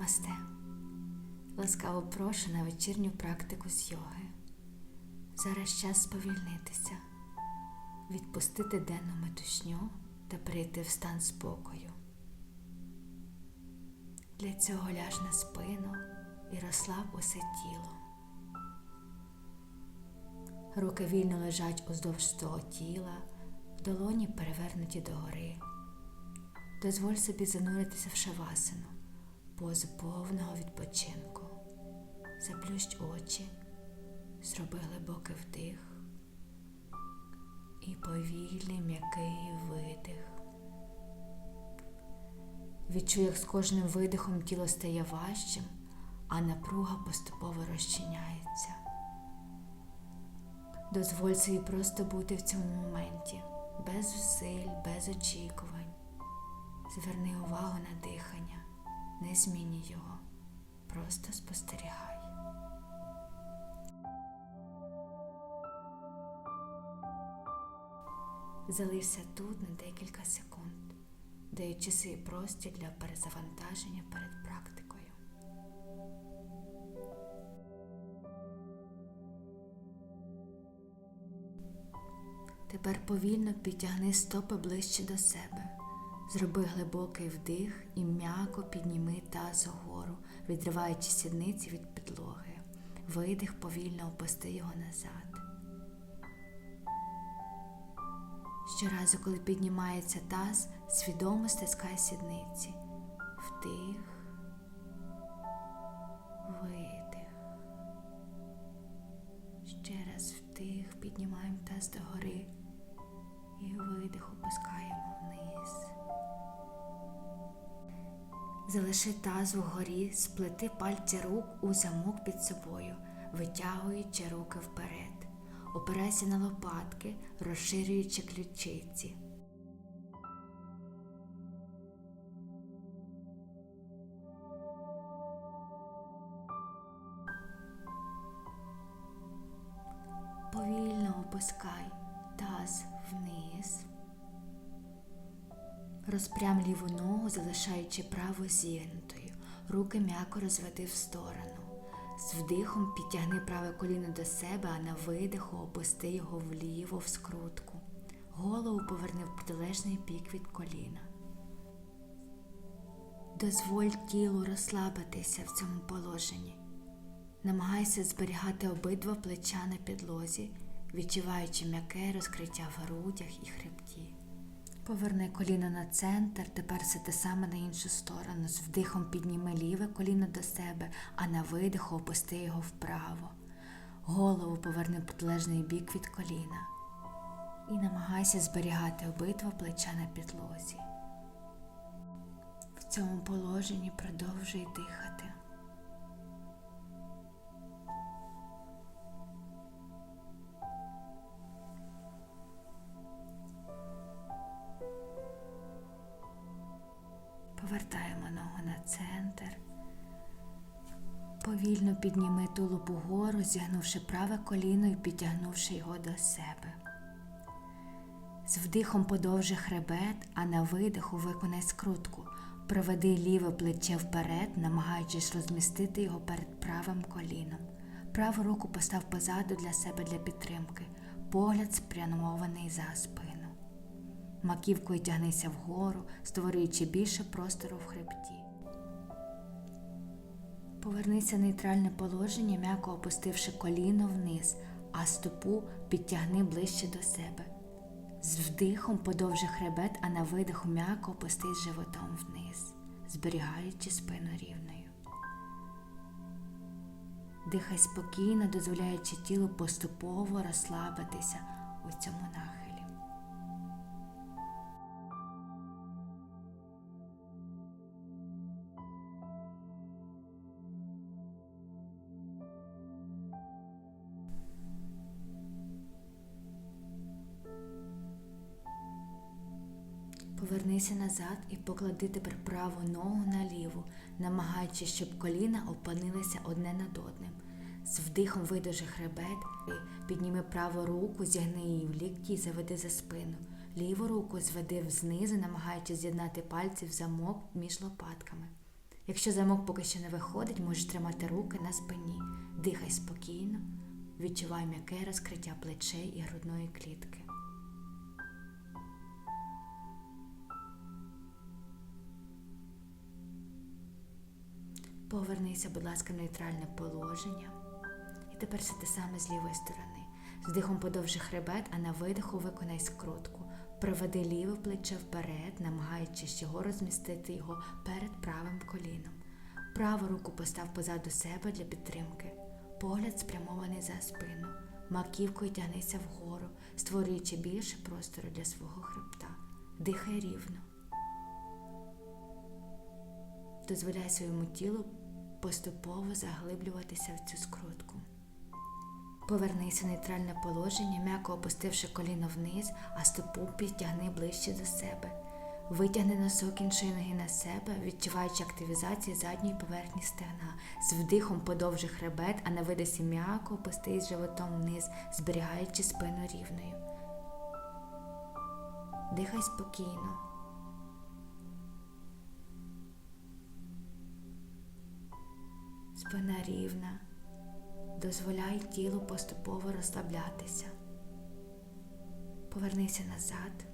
Намасте. Ласкаво прошу на вечірню практику з йоги. Зараз час сповільнитися, відпустити денну метушню та прийти в стан спокою. Для цього ляж на спину і розслаб усе тіло. Руки вільно лежать уздовж твого тіла, долоні перевернуті догори. Дозволь собі зануритися в шавасану, позу повного відпочинку. Заплющ очі, зроби глибокий вдих і повільний м'який видих. Відчуй, як з кожним видихом тіло стає важчим, а напруга поступово розчиняється. Дозволь собі просто бути в цьому моменті, без зусиль, без очікувань. Зверни увагу на дихання, не змінюй його, просто спостерігай. Залишся тут на декілька секунд, даючи собі простір для перезавантаження перед практикою. Тепер повільно підтягни стопи ближче до себе. Зроби глибокий вдих і м'яко підніми таз угору, відриваючи сідниці від підлоги. Видих повільно опусти його назад. Щоразу, коли піднімається таз, свідомо стискай сідниці. Вдих, видих. Ще раз вдих, піднімаємо таз догори і видих опускаємо вниз. Залиши таз вгорі, сплети пальці рук у замок під собою, витягуючи руки вперед. Опирайся на лопатки, розширюючи ключиці. Повільно опускай таз вниз. Розпрям ліву ногу, залишаючи праву зігнутою. Руки м'яко розведи в сторону. З вдихом підтягни праве коліно до себе, а на видиху опусти його вліво в скрутку. Голову поверни в протилежний бік від коліна. Дозволь тілу розслабитися в цьому положенні. Намагайся зберігати обидва плеча на підлозі, відчуваючи м'яке розкриття в грудях і хребті. Поверни коліно на центр, тепер все те саме на іншу сторону. З вдихом підніми ліве коліно до себе, а на видиху опусти його вправо. Голову поверни в протилежний бік від коліна. І намагайся зберігати обидва плеча на підлозі. В цьому положенні продовжуй дихати. Тулуб угору, зігнувши праве коліно і підтягнувши його до себе. З вдихом подовжи хребет, а на видиху виконай скрутку. Проведи ліве плече вперед, намагаючись розмістити його перед правим коліном. Праву руку постав позаду для себе для підтримки, погляд спрямований за спину. Маківкою тягнися вгору, створюючи більше простору в хребті. Повернися в нейтральне положення, м'яко опустивши коліно вниз, а стопу підтягни ближче до себе. З вдихом подовжи хребет, а на видиху м'яко опустись животом вниз, зберігаючи спину рівною. Дихай спокійно, дозволяючи тілу поступово розслабитися у цьому нахилі. Повернися назад і поклади тепер праву ногу на ліву, намагаючись, щоб коліна опинилися одне над одним. З вдихом видовжи хребет, підніми праву руку, зігни її в лікті і заведи за спину. Ліву руку зведи знизу, намагаючись з'єднати пальці в замок між лопатками. Якщо замок поки що не виходить, можеш тримати руки на спині. Дихай спокійно, відчувай м'яке розкриття плечей і грудної клітки. Повернися, будь ласка, в нейтральне положення. І тепер все те саме з лівої сторони. З дихом подовжи хребет, а на видиху виконай скрутку. Проведи ліве плече вперед, намагаючись його розмістити його перед правим коліном. Праву руку постав позаду себе для підтримки. Погляд спрямований за спину. Маківкою тягнися вгору, створюючи більше простору для свого хребта. Дихай рівно. Дозволяй своєму тілу поступово заглиблюватися в цю скрутку. Повернися в нейтральне положення, м'яко опустивши коліно вниз, а стопу підтягни ближче до себе. Витягни носок іншої ноги на себе, відчуваючи активізацію задньої поверхні стегна. З вдихом подовжи хребет, а на видосі м'яко опустись животом вниз, зберігаючи спину рівною. Дихай спокійно. Спина рівна. Дозволяй тілу поступово розслаблятися. Повернися назад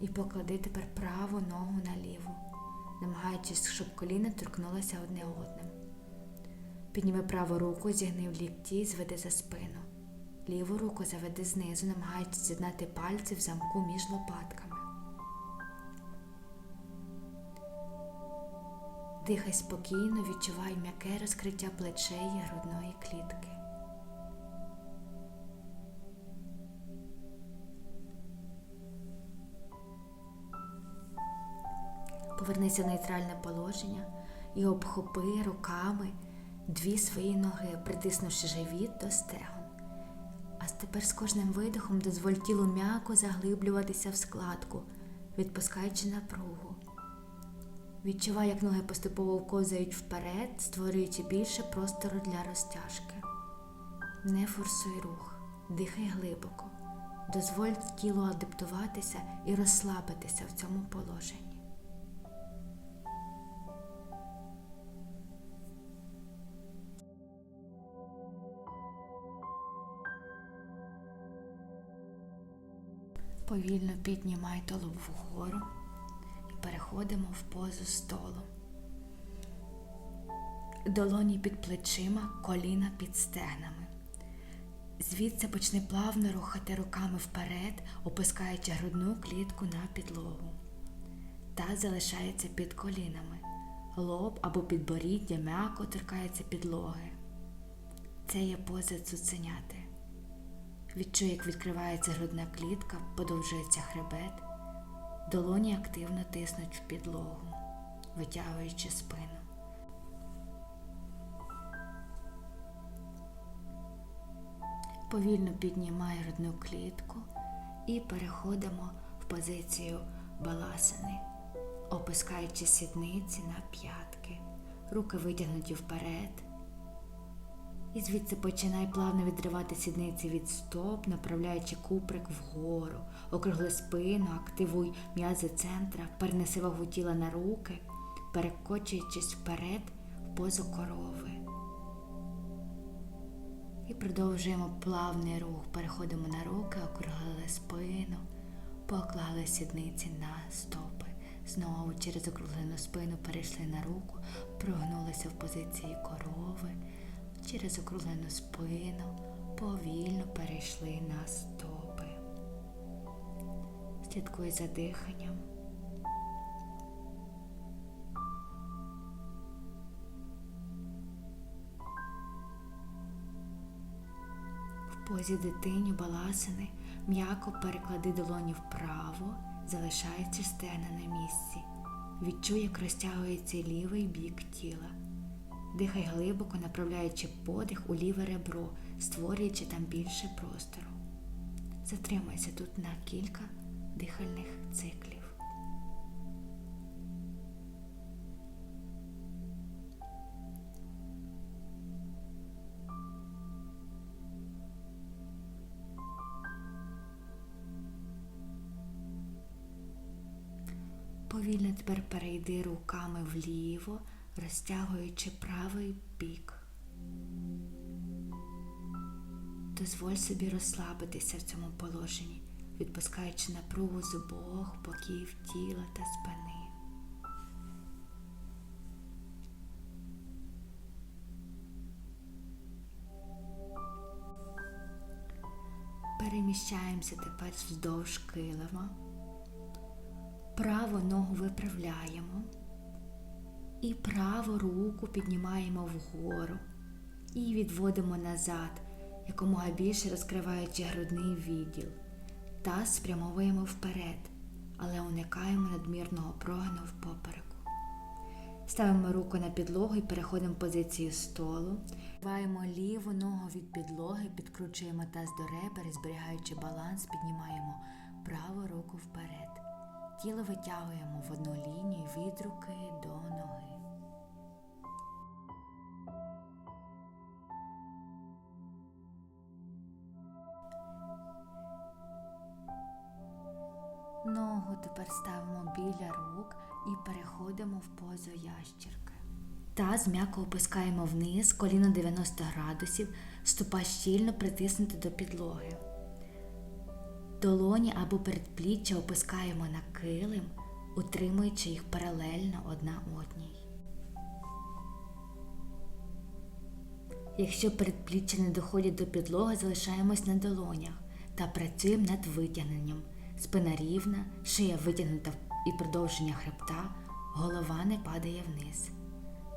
і поклади тепер праву ногу на ліву, намагаючись, щоб коліна торкнулося одне одним. Підніми праву руку, зігни в лікті зведи за спину. Ліву руку заведи знизу, намагаючись з'єднати пальці в замку між лопатками. Дихай спокійно, відчувай м'яке розкриття плечей і грудної клітки. Повернися в нейтральне положення і обхопи руками дві свої ноги, притиснувши живіт до стегон. А тепер з кожним видихом дозволь тілу м'яко заглиблюватися в складку, відпускаючи напругу. Відчувай, як ноги поступово ковзають вперед, створюючи більше простору для розтяжки. Не форсуй рух, дихай глибоко, дозволь тілу адаптуватися і розслабитися в цьому положенні. Повільно піднімай тулуб вгору переходимо в позу столу. Долоні під плечима, коліна під стегнами. Звідси почни плавно рухати руками вперед, опускаючи грудну клітку на підлогу. Та залишається під колінами. Лоб або підборіддя м'яко торкається підлоги. Це є поза цуценяти. Відчуй, як відкривається грудна клітка, подовжується хребет, долоні активно тиснуть в підлогу, витягуючи спину. Повільно піднімай грудну клітку і переходимо в позицію баласини, опускаючи сідниці на п'ятки, руки витягнуті вперед. І звідси починай плавно відривати сідниці від стоп, направляючи куприк вгору, округли спину, активуй м'язи центра, перенеси вагу тіла на руки, перекочуючись вперед в позу корови. І продовжуємо плавний рух. Переходимо на руки, округлили спину, поклали сідниці на стопи. Знову через округлену спину перейшли на руку, прогнулися в позиції корови через округлену спину повільно перейшли на стопи. Слідкуй за диханням. В позі дитині баласини м'яко переклади долоні вправо, залишаючи стегна на місці. Відчуй, як розтягується лівий бік тіла. Дихай глибоко, направляючи подих у ліве ребро, створюючи там більше простору. Затримайся тут на кілька дихальних циклів. Повільно тепер перейди руками вліво, розтягуючи правий бік. Дозволь собі розслабитися в цьому положенні, відпускаючи напругу з обох боків тіла та спини. Переміщаємося тепер вздовж килима. Праву ногу виправляємо і праву руку піднімаємо вгору і відводимо назад, якомога більше розкриваючи грудний відділ. Таз спрямовуємо вперед, але уникаємо надмірного прогину в попереку. Ставимо руку на підлогу і переходимо в позицію столу. Ваємо ліву ногу від підлоги, підкручуємо таз до ребер зберігаючи баланс, піднімаємо праву руку вперед. Тіло витягуємо в одну лінію від руки до ноги. Ногу тепер ставимо біля рук і переходимо в позу ящірки. Таз м'яко опускаємо вниз, коліно 90 градусів, стопа щільно притиснути до підлоги. Долоні або передпліччя опускаємо на килим, утримуючи їх паралельно одна одній. Якщо передпліччя не доходять до підлоги, залишаємось на долонях та працюємо над витягненням. Спина рівна, шия витягнута і продовження хребта, голова не падає вниз.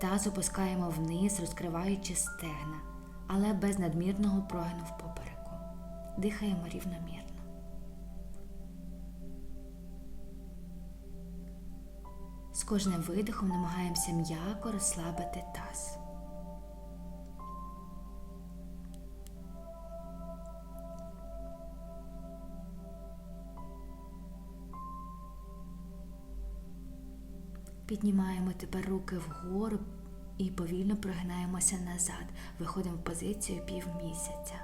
Таз опускаємо вниз, розкриваючи стегна, але без надмірного прогину в попереку. Дихаємо рівномірно. З кожним видихом намагаємося м'яко розслабити таз. Піднімаємо тепер руки вгору і повільно прогинаємося назад. Виходимо в позицію півмісяця.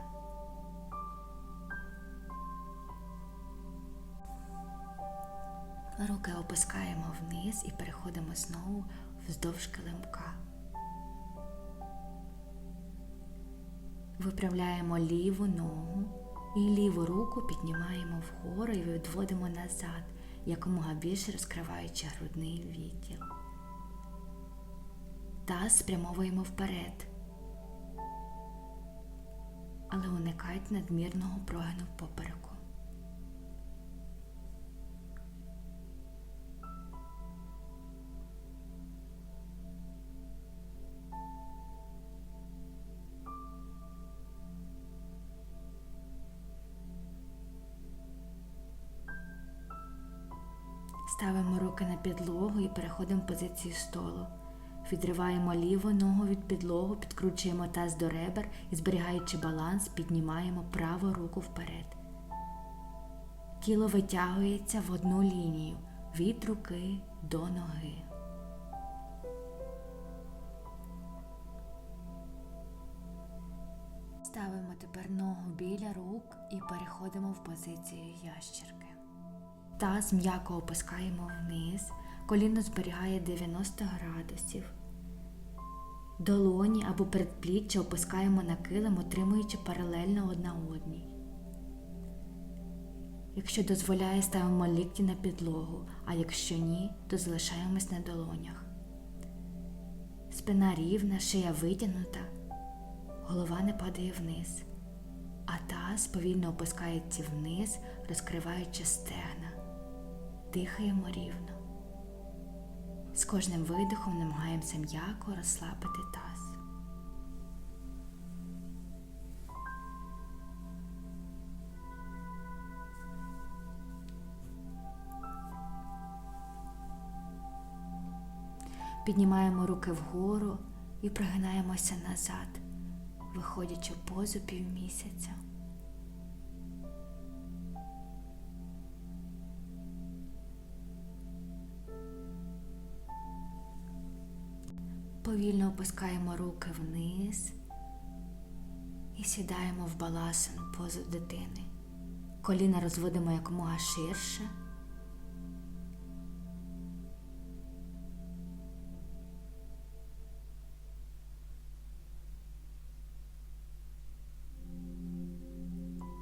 Руки опускаємо вниз і переходимо знову вздовж килимка. Виправляємо ліву ногу і ліву руку піднімаємо вгору і відводимо назад, якомога більше розкриваючи грудний відділ. Таз спрямовуємо вперед, але уникайте надмірного прогину в попереку. Підлогу і переходимо в позицію столу. Відриваємо ліву ногу від підлогу, підкручуємо таз до ребер і, зберігаючи баланс, піднімаємо праву руку вперед. Тіло витягується в одну лінію від руки до ноги. Ставимо тепер ногу біля рук і переходимо в позицію ящерки. Таз м'яко опускаємо вниз, коліно зберігає 90 градусів. Долоні або передпліччя опускаємо на килим, отримуючи паралельно одна одній. Якщо дозволяє, ставимо лікті на підлогу, а якщо ні, то залишаємось на долонях. Спина рівна, шия витягнута, голова не падає вниз, а таз повільно опускається вниз, розкриваючи стегна. Дихаємо рівно. З кожним видихом намагаємося м'яко розслабити таз. Піднімаємо руки вгору і прогинаємося назад, виходячи в позу півмісяця. повільно опускаємо руки вниз і сідаємо в баласану позу дитини. Коліна розводимо якомога ширше.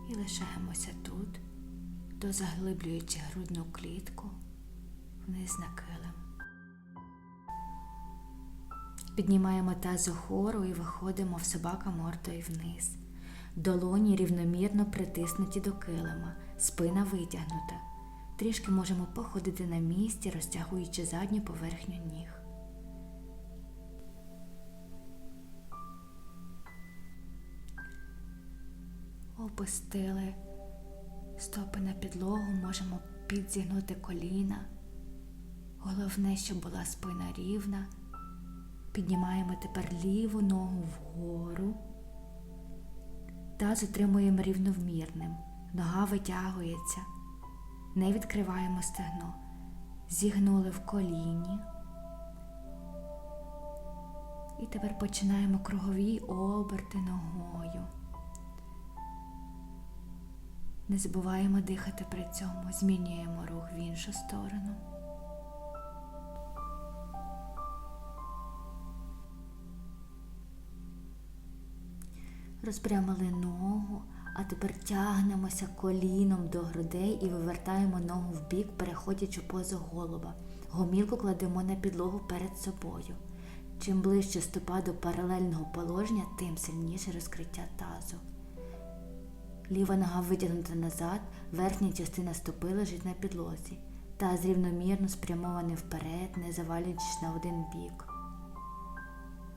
І лишаємося тут, до заглиблюючи грудну клітку вниз на килим. Піднімаємо таз угору і виходимо в собака мордою вниз. Долоні рівномірно притиснуті до килима, спина витягнута. Трішки можемо походити на місці, розтягуючи задню поверхню ніг. Опустили стопи на підлогу, можемо підзігнути коліна. Головне, щоб була спина рівна. Піднімаємо тепер ліву ногу вгору та затримуємо рівновмірним. Нога витягується. Не відкриваємо стегно. Зігнули в коліні. І тепер починаємо кругові оберти ногою. Не забуваємо дихати при цьому, змінюємо рух в іншу сторону. Розпрямили ногу, а тепер тягнемося коліном до грудей і вивертаємо ногу в бік, переходячи позу голуба. Гомілку кладемо на підлогу перед собою. Чим ближче стопа до паралельного положення, тим сильніше розкриття тазу. Ліва нога витягнута назад, верхня частина стопи лежить на підлозі. Таз рівномірно спрямований вперед, не завалюючись на один бік.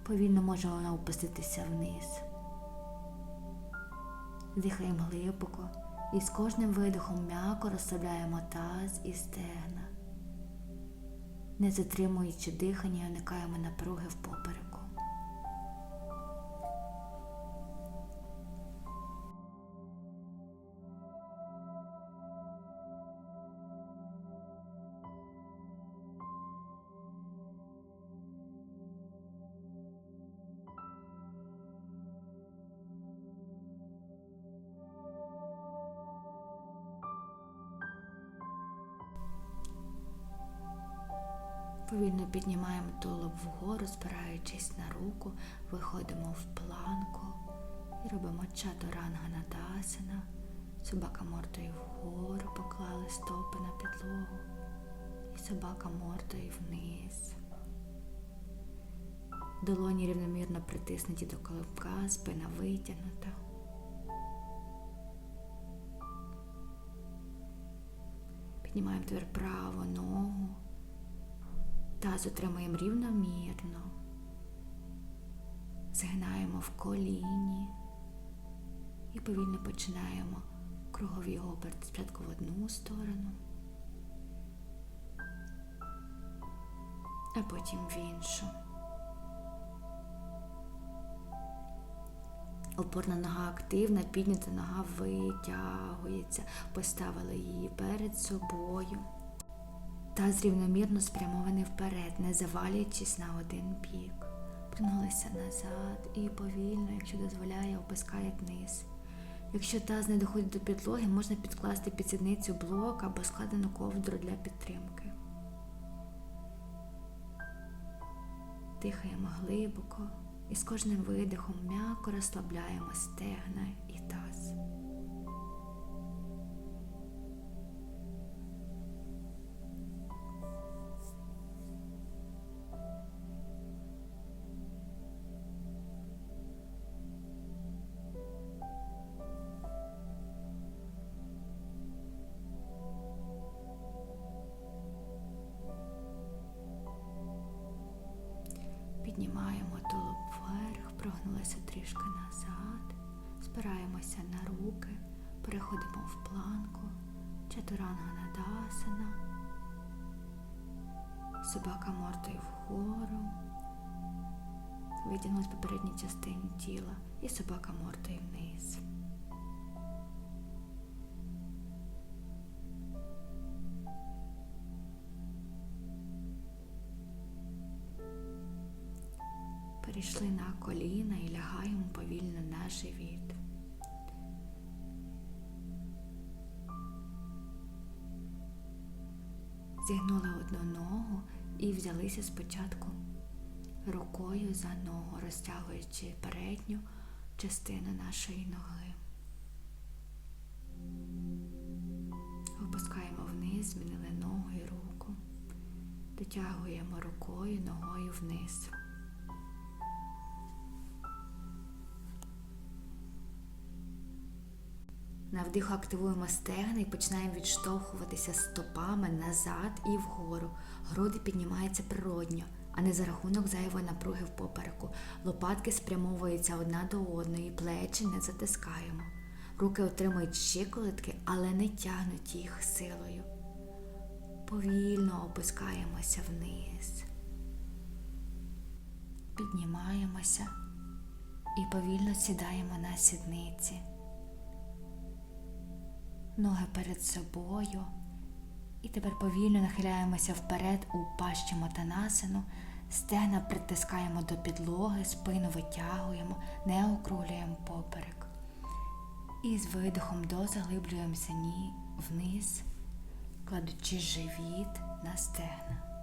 Повільно може вона опуститися вниз. Дихаємо глибоко і з кожним видихом м'яко розслабляємо таз і стегна. Не затримуючи дихання, уникаємо напруги в попереку. Піднімаємо тулуб вгору, спираючись на руку, виходимо в планку і робимо чатуранга надасана. Собака мордою вгору поклали стопи на підлогу і собака мордою вниз. Долоні рівномірно притиснуті до колобка, спина витягнута. Піднімаємо тепер праву ногу. Таз отримуємо рівномірно, згинаємо в коліні і повільно починаємо круговий оберт спочатку в одну сторону, а потім в іншу. Опорна нога активна, піднята нога витягується, поставили її перед собою. Таз рівномірно спрямований вперед, не завалюючись на один бік. Прогнулися назад і повільно, якщо дозволяє, опускає вниз. Якщо таз не доходить до підлоги, можна підкласти під сідницю блок або складену ковдру для підтримки. Дихаємо глибоко і з кожним видихом м'яко розслабляємо стегна і таз. Прогнулися трішки назад, спираємося на руки, переходимо в планку, чатуранга надасана, собака мордою вгору, витягнулась попередній частині тіла і собака мордою вниз. Перейшли на коліна і лягаємо повільно на живіт. Зігнули одну ногу і взялися спочатку рукою за ногу, розтягуючи передню частину нашої ноги. Опускаємо вниз, змінили ногу і руку. Дотягуємо рукою, ногою вниз. На вдиху активуємо стегна і починаємо відштовхуватися стопами назад і вгору. Груди піднімаються природньо, а не за рахунок зайвої напруги в попереку. Лопатки спрямовуються одна до одної, плечі не затискаємо. Руки отримують щиколотки, але не тягнуть їх силою. Повільно опускаємося вниз. Піднімаємося і повільно сідаємо на сідниці. Ноги перед собою. І тепер повільно нахиляємося вперед у пащі мотанасину, стегна притискаємо до підлоги, спину витягуємо, не округлюємо поперек. І з видихом дозаглиблюємося вниз, кладучи живіт на стегна.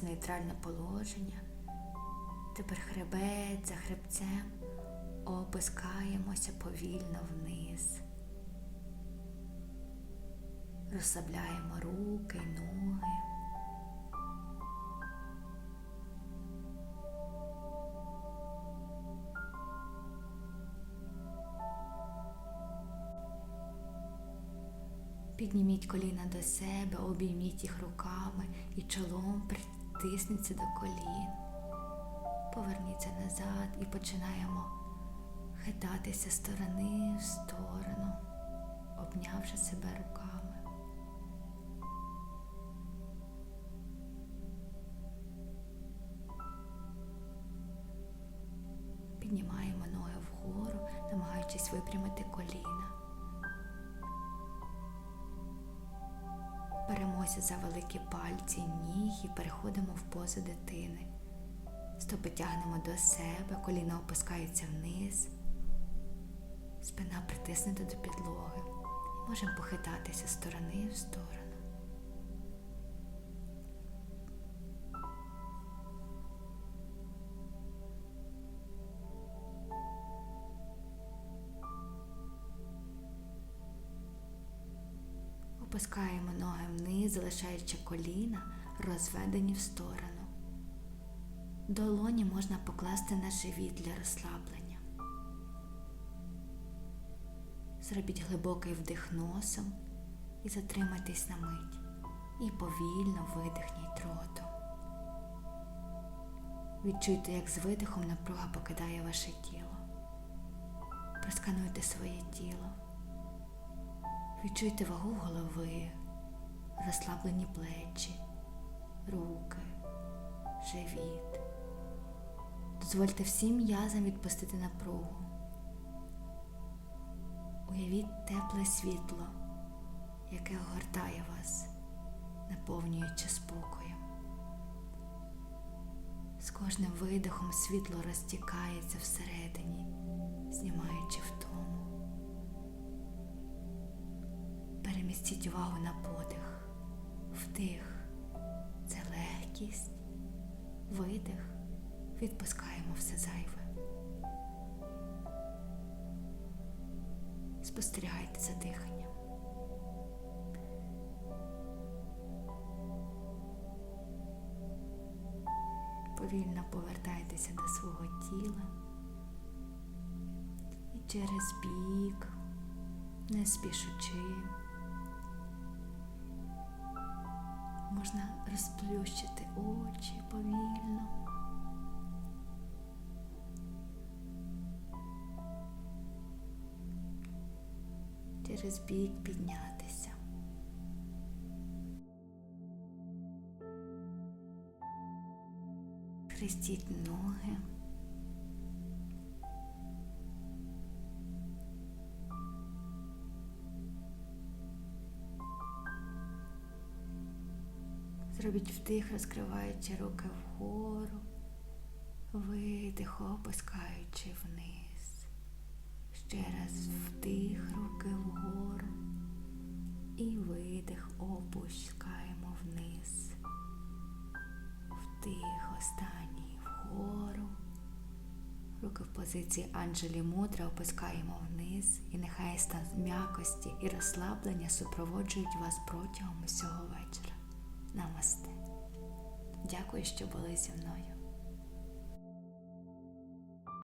В нейтральне положення. Тепер хребет за хребцем опускаємося повільно вниз. Розслабляємо руки, й ноги. Підніміть коліна до себе, обійміть їх руками і чолом притисніться до колін. Поверніться назад і починаємо хитатися сторони в сторону, обнявши себе руками. Піднімаємо ноги вгору, намагаючись випрямити коліна. Беремося за великі пальці ніг і переходимо в позу дитини. Стопи тягнемо до себе, коліна опускаються вниз, спина притиснута до підлоги. Можемо похитатися з сторони в сторону. Залишаючи коліна, розведені в сторону. Долоні можна покласти на живіт для розслаблення. Зробіть глибокий вдих носом і затримайтесь на мить. І повільно видихніть ротом. Відчуйте, як з видихом напруга покидає ваше тіло. Проскануйте своє тіло. Відчуйте вагу голови, розслаблені плечі, руки, живіт. Дозвольте всім м'язам відпустити напругу. Уявіть тепле світло, яке огортає вас, наповнюючи спокоєм. З кожним видихом світло розтікається всередині, знімаючи втому. Перемістіть увагу на подих, вдих це легкість, видих, відпускаємо все зайве. Спостерігайте за диханням. Повільно повертайтеся до свого тіла і через бік, не спішучи. Можна розплющити очі повільно. Через бік піднятися. Хрестіть ноги. Зробіть вдих, розкриваючи руки вгору, видих, опускаючи вниз. Ще раз вдих руки вгору і видих опускаємо вниз. Вдих останній вгору. Руки в позиції Анджелі Мудра опускаємо вниз, і нехай стан м'якості і розслаблення супроводжують вас протягом усього вечора. Намасте. Дякую, що були зі мною.